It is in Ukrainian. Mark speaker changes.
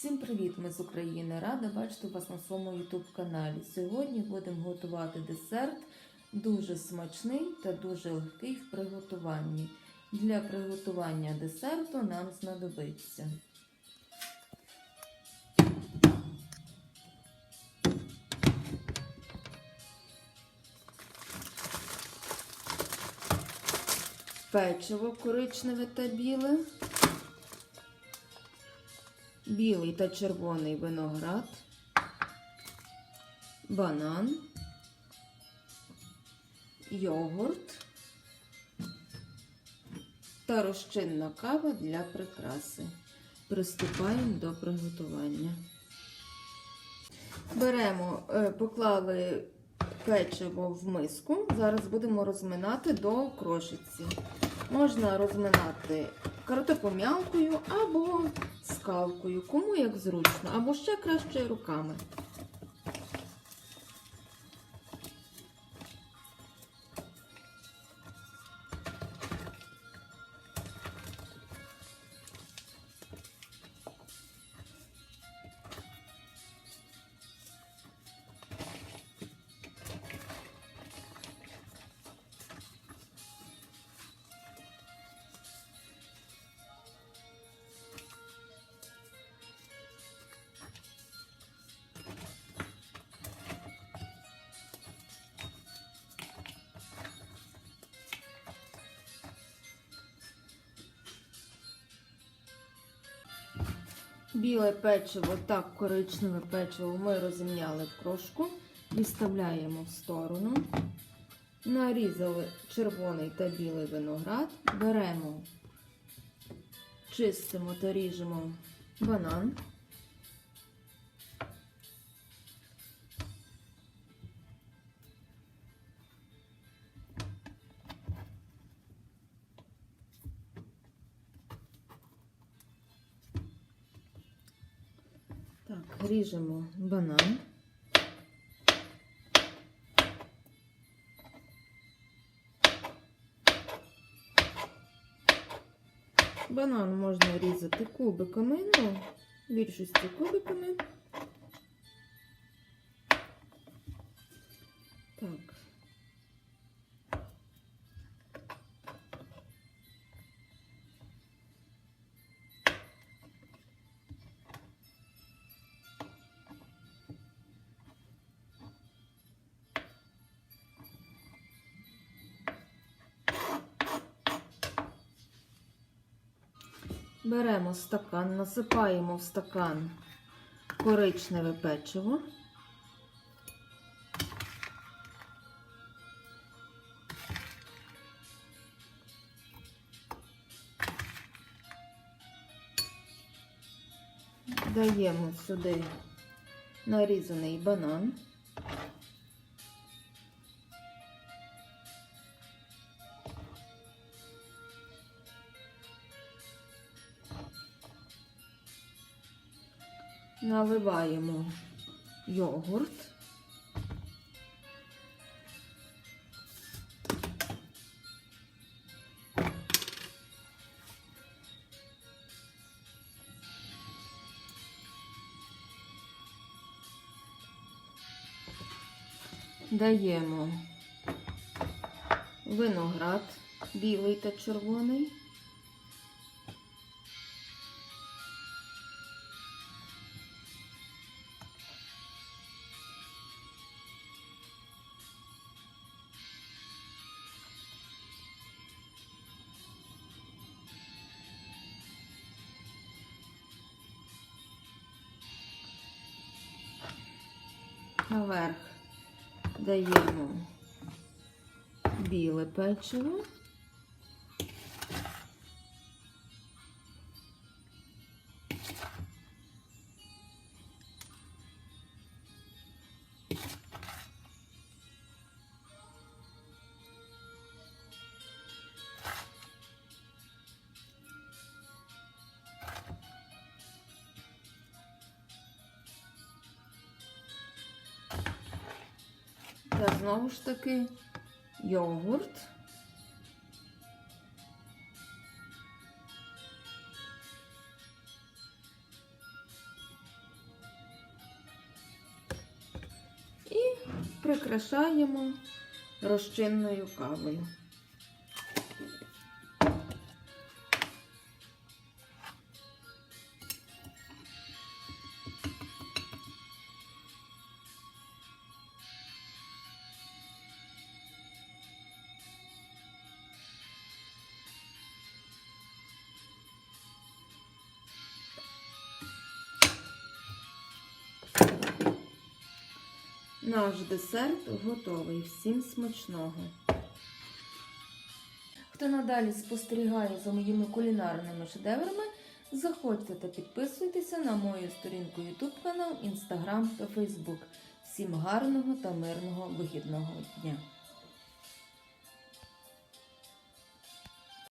Speaker 1: Всім привіт, ми з України! Рада бачити вас на своєму YouTube каналі. Сьогодні будемо готувати десерт, дуже смачний та дуже легкий в приготуванні. Для приготування десерту нам знадобиться печиво коричневе та біле, білий та червоний виноград, банан, йогурт та розчинна кава для прикраси. Приступаємо до приготування. Беремо, е, поклали печиво в миску. Зараз будемо розминати до крошиці. Можна розминати картопом'ялкою або скалкою, кому як зручно, або ще краще руками. Біле печиво та коричневе печиво ми розім'яли в крошку, відставляємо в сторону. Нарізали червоний та білий виноград, беремо, чистимо та ріжемо банан. Так, ріжемо банан. Банан можна різати кубиками, ну, більшості кубиками. Так. Беремо стакан, насипаємо в стакан коричневе печиво. Даємо сюди нарізаний банан. Наливаємо йогурт. Даємо виноград білий та червоний. Наверх даємо біле печиво. я знову ж таки йогурт. І прикрашаємо розчинною кавою. Наш десерт готовий. Всім смачного. Хто надалі спостерігає за моїми кулінарними шедеврами, заходьте та підписуйтеся на мою сторінку YouTube канал, Instagram та Facebook. Всім гарного та мирного вихідного дня!